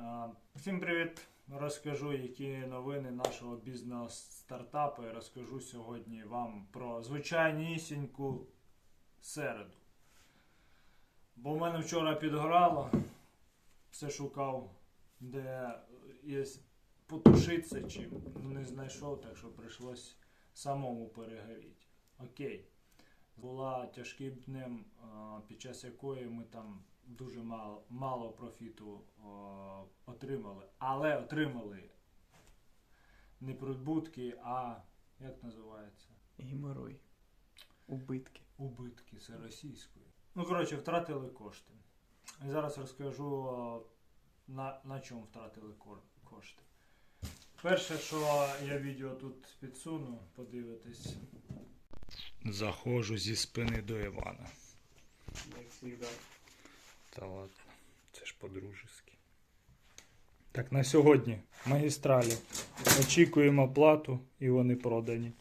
А, Всім привіт! Розкажу, які новини нашого бізнес-стартапу. І розкажу сьогодні вам про звичайнісіньку середу. Бо в мене вчора підгорало, все шукав, де є потушитися чим. Ну, не знайшов, так що прийшлось самому перегоріти. Окей. Була тяжким днем, під час якої ми там дуже мало, мало профіту о, отримали. Але отримали не прибутки, а як називається? Геморой. Убитки. Убитки, це російською. Ну, коротше, втратили кошти. І зараз розкажу, о, на, на чому втратили кор- кошти. Перше, що я відео тут підсуну, подивитись. Заходжу зі спини до Івана. Як завжди. Та ладно, це ж по-дружески. Так, на сьогодні магістралі. Очікуємо плату і вони продані.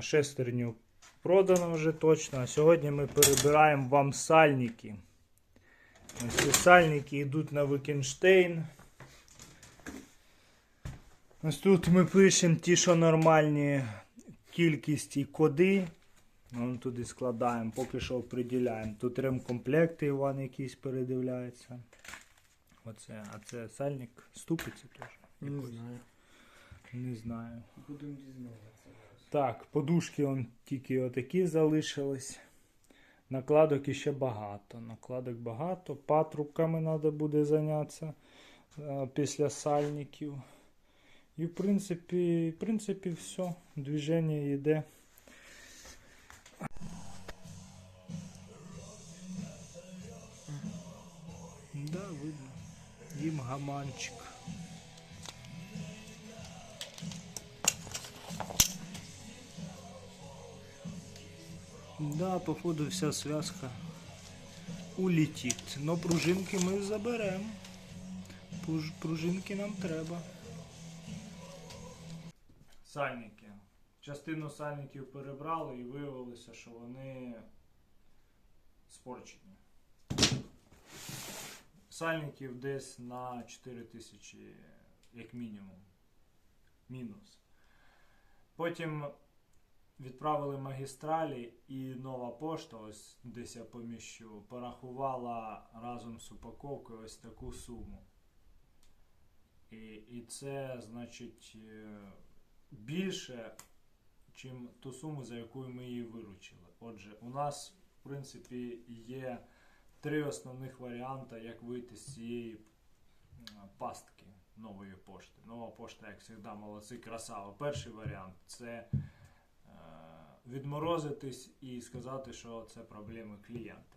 Шестерню продано вже точно. А сьогодні ми перебираємо вам сальники. Ось ці сальники йдуть на Викенштейн. Ось тут ми пишемо ті, що нормальні кількість і коди. Вон туди складаємо, поки що оприділяємо. Тут ремкомплекти Іван якийсь передивляється. Оце, а це сальник ступиці теж. Не знаю. Не знаю. Будемо дізнаватися. Так, подушки он тільки отакі залишились. Накладок іще багато. Накладок багато. Патрубками треба буде зайнятися е, після сальників. І в принципі, в принципі все. Движення йде. Да, видно. Їм гаманчик. Да, походу вся связка улетит. Но пружинки ми заберемо. Пружинки нам треба. Сальники. Частину сальників перебрали і виявилося, що вони спорчені. Сальників десь на 4 тисячі, як мінімум. Мінус. Потім відправили магістралі і нова пошта, ось десь я поміщу, порахувала разом з упаковкою ось таку суму. І, і це значить е, більше, чим ту суму, за яку ми її виручили. Отже, у нас, в принципі, є три основних варіанти, як вийти з цієї пастки нової пошти. Нова пошта, як завжди, молодці, красава. Перший варіант це е, відморозитись і сказати, що це проблеми клієнта.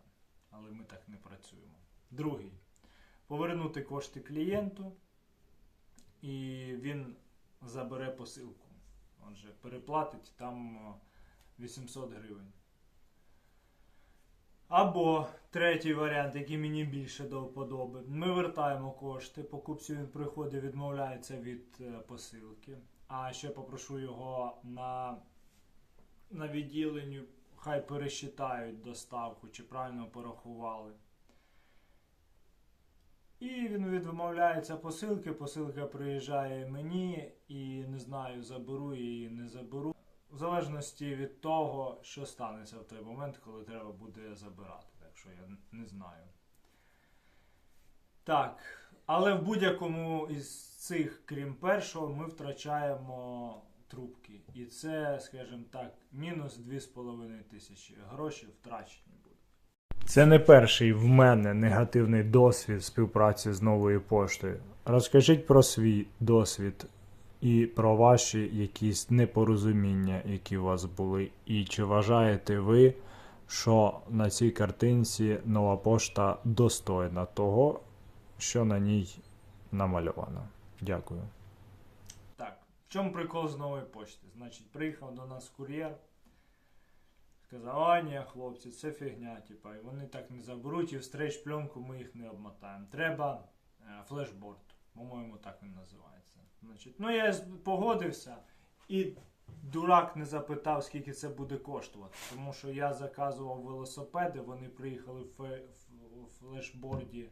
Але ми так не працюємо. Другий повернути кошти клієнту, і він забере посилку. Отже, переплатить там е, 800 гривень. Або третій варіант, який мені більше до вподоби. Ми вертаємо кошти, покупцю він приходить, відмовляється від е, посилки. А ще попрошу його на, на відділенню, хай пересчитають доставку, чи правильно порахували. І він відмовляється посилки, посилка приїжджає мені і не знаю, заберу її, не заберу. В залежності від того, що станеться в той момент, коли треба буде забирати. Що я не знаю. Так, але в будь-якому із цих, крім першого, ми втрачаємо трубки. І це, скажімо так, мінус 2,5 тисячі. Гроші втрачені будуть. Це не перший в мене негативний досвід співпраці з новою поштою. Розкажіть про свій досвід і про ваші якісь непорозуміння, які у вас були. І чи вважаєте ви, що на цій картинці нова пошта достойна того, що на ній намальовано? Дякую. Так, в чому прикол з нової пошти? Значить, приїхав до нас кур'єр. Сказав, а ні, хлопці, це фігня, типа, і вони так не заберуть, і в стрейч пленку ми їх не обмотаємо. Треба е, флешборд, по-моєму, так він називається. Значить, ну я погодився, і дурак не запитав, скільки це буде коштувати. Тому що я заказував велосипеди, вони приїхали в флешборді,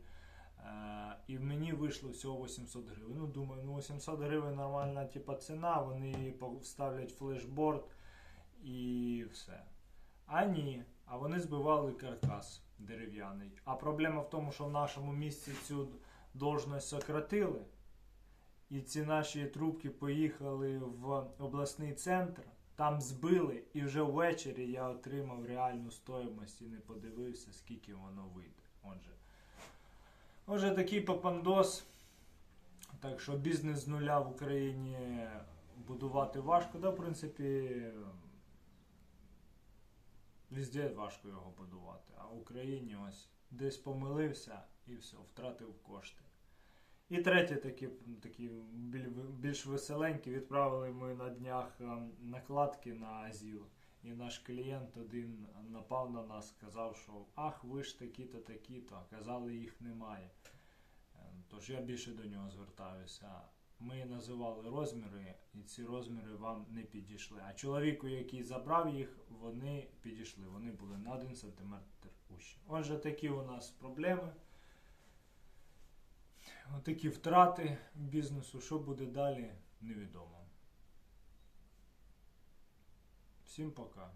е, і мені вийшло всього 800 гривень. Ну, думаю, ну 800 гривень нормальна типа, ціна, вони вставлять флешборд і все. А ні, а вони збивали каркас дерев'яний. А проблема в тому, що в нашому місті цю должність сократили, і ці наші трубки поїхали в обласний центр, там збили, і вже ввечері я отримав реальну стоїмость і не подивився, скільки воно вийде. Отже, отже такий попандос. Так що бізнес з нуля в Україні будувати важко, да, в принципі, везде важко його будувати. А в Україні ось десь помилився і все, втратив кошти. І третє, такі, такі більш веселенькі, відправили ми на днях ем, накладки на Азіл. І наш клієнт один напав на нас, сказав, що ах, ви ж такі-то, такі-то, казали, їх немає. Е, Тож я більше до нього звертаюся. Ми називали розміри, і ці розміри вам не підійшли. А чоловіку, який забрав їх, вони підійшли. Вони були на 1 см ущі. Отже, такі у нас проблеми. Отакі втрати бізнесу. Що буде далі, невідомо. Всім пока.